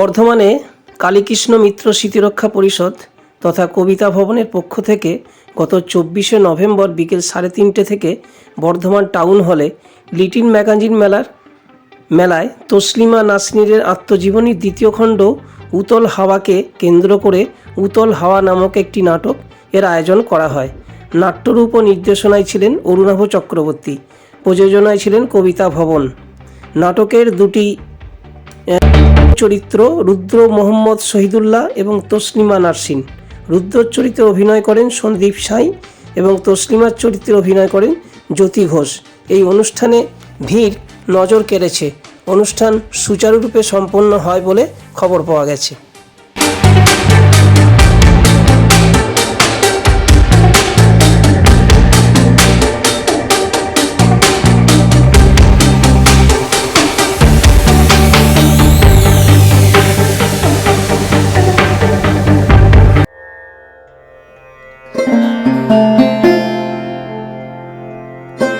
বর্ধমানে কালীকৃষ্ণ মিত্র স্মৃতিরক্ষা পরিষদ তথা কবিতা ভবনের পক্ষ থেকে গত চব্বিশে নভেম্বর বিকেল সাড়ে তিনটে থেকে বর্ধমান টাউন হলে লিটিন ম্যাগাজিন মেলার মেলায় তসলিমা নাসনিরের আত্মজীবনীর দ্বিতীয় খণ্ড উতল হাওয়াকে কেন্দ্র করে উতল হাওয়া নামক একটি নাটক এর আয়োজন করা হয়। নাট্যরূপ নির্দেশনায় ছিলেন অরুণাভ চক্রবর্তী, প্রযোজনায় ছিলেন কবিতা ভবন। নাটকের দুটি চরিত্র রুদ্র মোহাম্মদ শহীদুল্লাহ এবং তসলিমা নার্সিন রুদ্রর চরিত্রে অভিনয় করেন সন্দীপ সাঁই এবং তসলিমার চরিত্রে অভিনয় করেন জ্যোতি ঘোষ। এই অনুষ্ঠানে ভিড় নজর কেড়েছে। অনুষ্ঠান সুচারুরূপে সম্পন্ন হয় বলে খবর পাওয়া গেছে।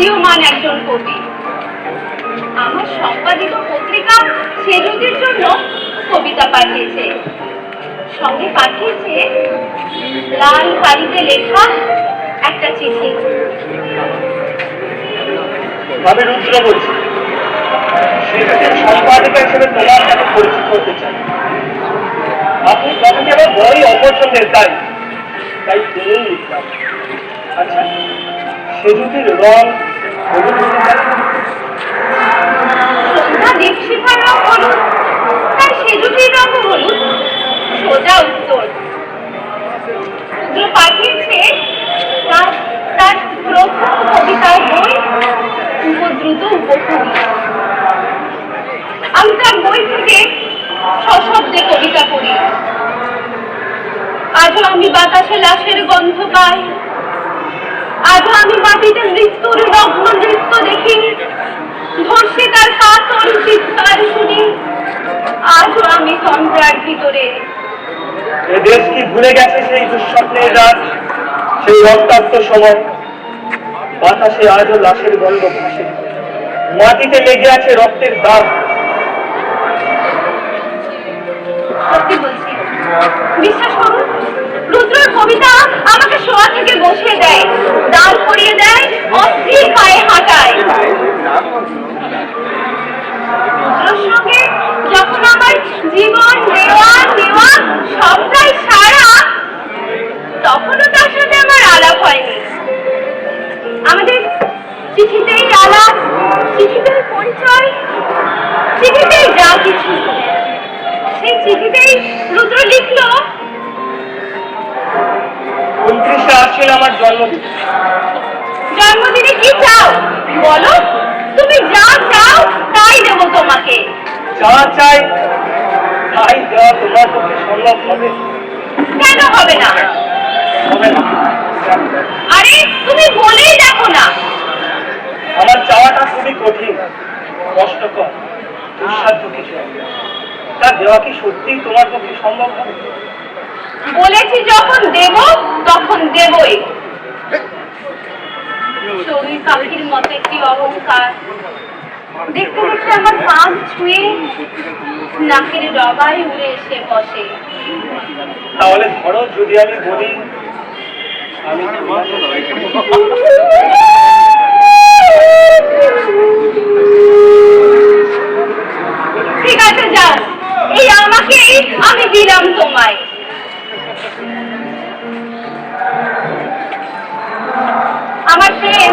উদীয়মান একজন কবি। আমার সম্পাদিত পত্রিকা সেজুতির জন্য কবিতা পাঠিয়েছে। সঙ্গে পাঠিয়েছে লাল কালিতে লেখা একটা চিঠি। আমি রুদ্র বলছি। সম্পাদিকা হিসেবে তোমার সাথে পরিচিত হতে চাই। আপনি কবিকে আমার বড়ই অপছন্দের তাই তাই লিখলাম আচ্ছা সেজুতির রং দীপশিখার রং হলুদ হলুদ সোজা উত্তর। রুদ্র পাঠিয়েছে তার প্রথম কবিতার বই উপদ্রুত উপকূল আমি তার বই থেকে সশব্দে কবিতা পড়ি। আজও আমি বাতাসে লাশের গন্ধ পাই। আমি মাটিতে মৃত্যুর নগ্ন নৃত্য দেখি ধর্ষে তার কাতর চিৎকার শুনি। আজও আমি তন্ত্রার ভিতরে দেশ কি ভুলে গেছে সেই দুঃস্বপ্নের রাত সেই রক্তাক্ত সময়? বাতাসে আজও লাশের গন্ধ ভাসে। মাটিতে লেগে আছে রক্তের দাগ। বিশ্বাস করুন রুদ্রর কবিতা আমাকে শোয়া থেকে বসিয়ে দেয়। দাঁড় করিয়ে দেয় অস্থির পায়ে হাঁটায়। জন্মদিনে কি চাও? বলো। তুমি যা চাও তাই দেবো তোমাকে। যা চাই তাই দেওয়া তোমার পক্ষে সম্ভব হবে। কেন হবে না? আরে তুমি বলেই দেখো না। আমার চাওয়াটা খুবই কঠিন কষ্টকর দুঃসাধ্য কিছু। তা দেওয়া কি সত্যি তোমার পক্ষে সম্ভব হবে? বলেছি যখন দেব তখন দেবই। পাখির মতো একটি অহংকার। দেখতে দেখতে আমার কান ছুঁয়ে নাকের ডগায় উড়ে এসে বসে। তাহলে ধরো যদি আমি বলি আমি ঠিক আছে যাও এই আমাকে আমি দিলাম তোমায়। আমার প্রেম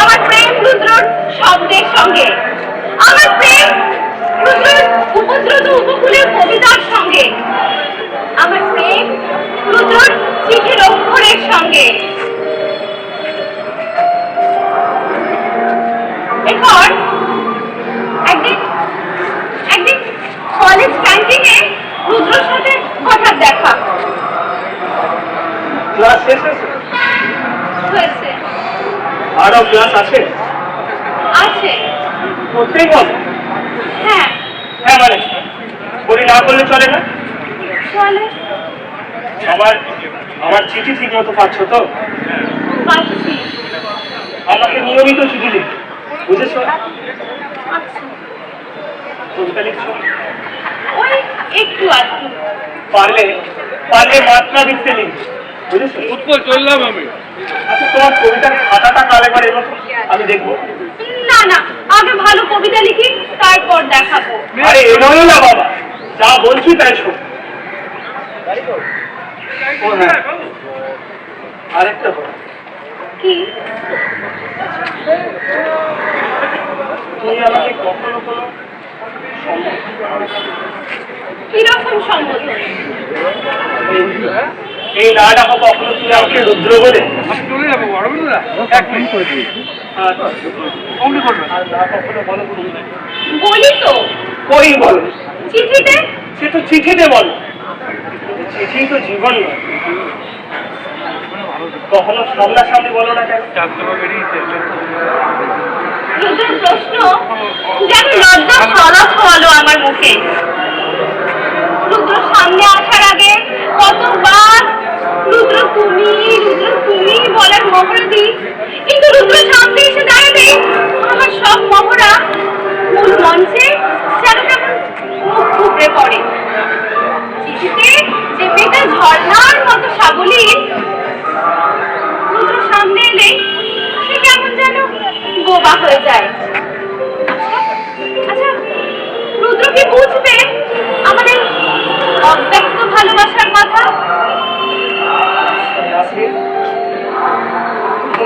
আমার প্রেম রুদ্রর শব্দের সঙ্গে। আমার প্রেম রুদ্রর উপদ্রুত উপকূলের কবিতার সঙ্গে। আমার প্রেম রুদ্রর চিঠির অক্ষরের সঙ্গে। এরপর আরও ক্লাস আছে আছে হবে হ্যাঁ। হ্যাঁ মানে বলি না করলে চলে না? চলে। আমার আমার চিঠি ঠিক মতো পাচ্ছ তো? আমাকে নিয়মিত চিঠি লিখ বুঝেছ? আচ্ছা। কবিতা লিখছো? ওই একটু আধটু। পারলে পারলে মাত্রা দিতে লিখ। বুঝেছ? উৎপল চললাম আমি। আচ্ছা তোমার কবিতার খাতাটা কালে করে আমি দেখব। না। আগে ভালো কবিতা লিখি তারপর দেখাবো। আরে না বাবা। যা বলছি তাই শোন। আরেকটা কি? তুমি আমাকে কখনো কোনো কীরকম সম্বোধন এই না ডাকো কখনো তুমি আমাকে রুদ্র বলে। আমি চলে যাব অরবিন্দা এক মিনিট। করে দিই বলো তো। কই বলো? চিঠিতে? সে তো চিঠিতে বলো। চিঠি তো জীবন নয়। কখনো সামনাসামনি বলো না কেন? প্রশ্ন। যেন লজ্জা খরচ হলো আমার মুখে। রুদ্র সামনে আসার আগে কতবার? রুদ্র তুমি রুদ্র তুমি। বলার মহড়া দিই। কিন্তু রুদ্র সামনে এসে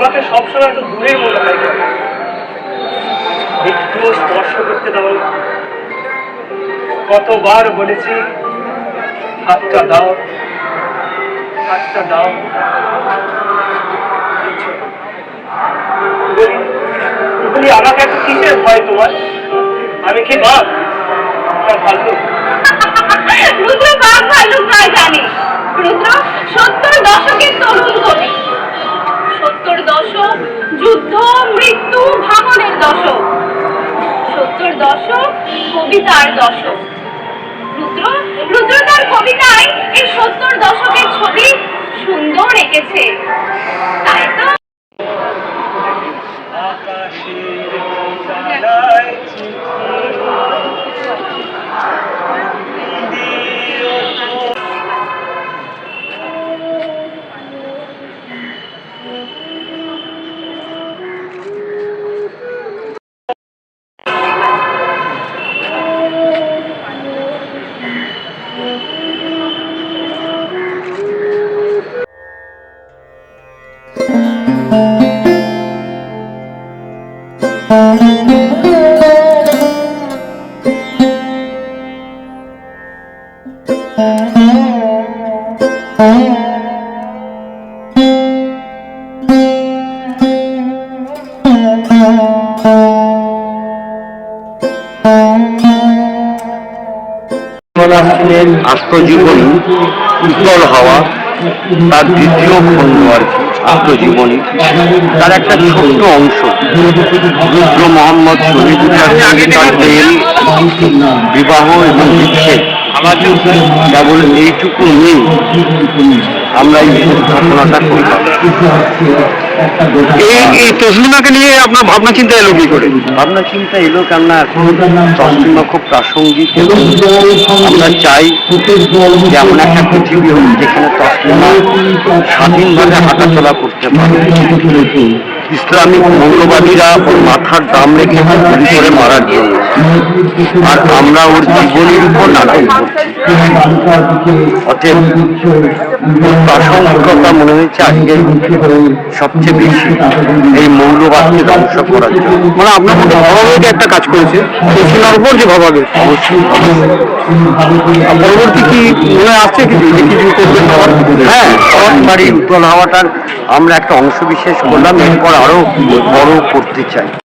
তোমাকে সবসময় একটু দূরের মনে হয় কেন? একটু স্পর্শ করতে দাও কতবার বলেছি, হাতটা দাও হাতটা দাও। বলি আমাকে এত কিসের ভয় তোমার আমি কি বাপ না যুদ্ধ, মৃত্যু ভাঙনের দশক। সত্তর দশক, কবিতার দশক। রুদ্র রুদ্র তার কবিতায় এই সত্তর দশকের ছবি সুন্দর এঁকেছে। তাই তো আত্মজীবনী উত্তল হওয়া, তার দ্বিতীয় খণ্ড আর কি, আত্মজীবনী। তার একটা ছোট্ট অংশ, রুদ্র মোহাম্মদ শহীদুল তার প্রেম, বিবাহ এবং বিচ্ছেদ। কেবল এইটুকু নিয়ে আমরা এই ঘটনাটা করলাম এই তসলিমাকে নিয়ে আপনার ভাবনা চিন্তা এলো কি করে? ভাবনা চিন্তা এলো কেননা এখন তসলিমা খুব প্রাসঙ্গিক আমরা চাই যে এমন একটা পৃথিবী হোক যেখানে তসলিমা স্বাধীনভাবে হাঁটাচলা করতে পারে। ইসলামিক মৌলবাদীরা ওর মাথার দাম রেখে গুলি করে মারার জন্য আর আমরা ওর জীবনের উপর নাটক অতএব প্রাসঙ্গিকতা মনে হয়েছে আজকে সবচেয়ে বেশি এই মৌলবাদকে ধ্বংস করার জন্য। মানে আপনার মধ্যে ভাবাবেগ একটা কাজ করেছে তসলিমার উপর যে অবশ্যই পরবর্তী কি মনে আসছে কিছু কিছু করবেন হ্যাঁ সরকারি উত্তল হওয়াটার আমরা একটা অংশ বিশেষ করলাম, এরপর আরও বড় করতে চাই।